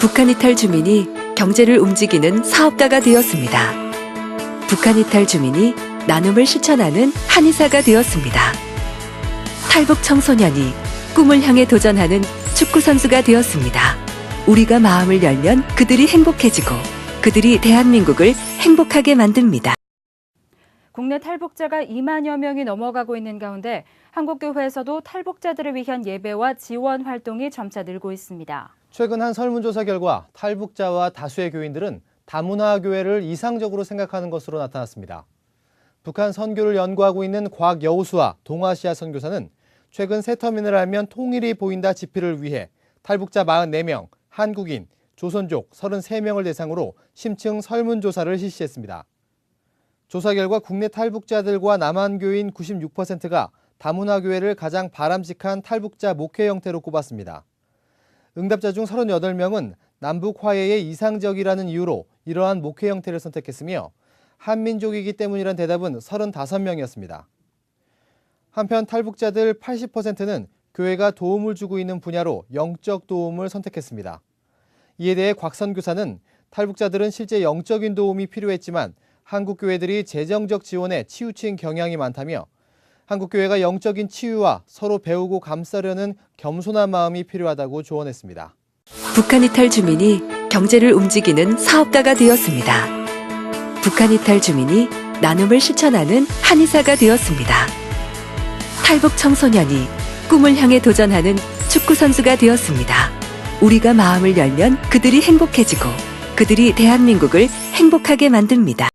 북한 이탈 주민이 경제를 움직이는 사업가가 되었습니다. 북한 이탈 주민이 나눔을 실천하는 한의사가 되었습니다. 탈북 청소년이 꿈을 향해 도전하는 축구 선수가 되었습니다. 우리가 마음을 열면 그들이 행복해지고 그들이 대한민국을 행복하게 만듭니다. 국내 탈북자가 2만여 명이 넘어가고 있는 가운데 한국교회에서도 탈북자들을 위한 예배와 지원 활동이 점차 늘고 있습니다. 최근 한 설문조사 결과 탈북자와 다수의 교인들은 다문화 교회를 이상적으로 생각하는 것으로 나타났습니다. 북한 선교를 연구하고 있는 곽 여우수와 동아시아 선교사는 최근 새 터미널 알면 통일이 보인다 집회를 위해 탈북자 44명, 한국인, 조선족 33명을 대상으로 심층 설문조사를 실시했습니다. 조사 결과 국내 탈북자들과 남한교인 96%가 다문화 교회를 가장 바람직한 탈북자 목회 형태로 꼽았습니다. 응답자 중 38명은 남북 화해에 이상적이라는 이유로 이러한 목회 형태를 선택했으며 한민족이기 때문이란 대답은 35명이었습니다. 한편 탈북자들 80%는 교회가 도움을 주고 있는 분야로 영적 도움을 선택했습니다. 이에 대해 곽선 교사는 탈북자들은 실제 영적인 도움이 필요했지만 한국 교회들이 재정적 지원에 치우친 경향이 많다며 한국 교회가 영적인 치유와 서로 배우고 감싸려는 겸손한 마음이 필요하다고 조언했습니다. 북한 이탈 주민이 경제를 움직이는 사업가가 되었습니다. 북한 이탈 주민이 나눔을 실천하는 한의사가 되었습니다. 탈북 청소년이 꿈을 향해 도전하는 축구 선수가 되었습니다. 우리가 마음을 열면 그들이 행복해지고 그들이 대한민국을 행복하게 만듭니다.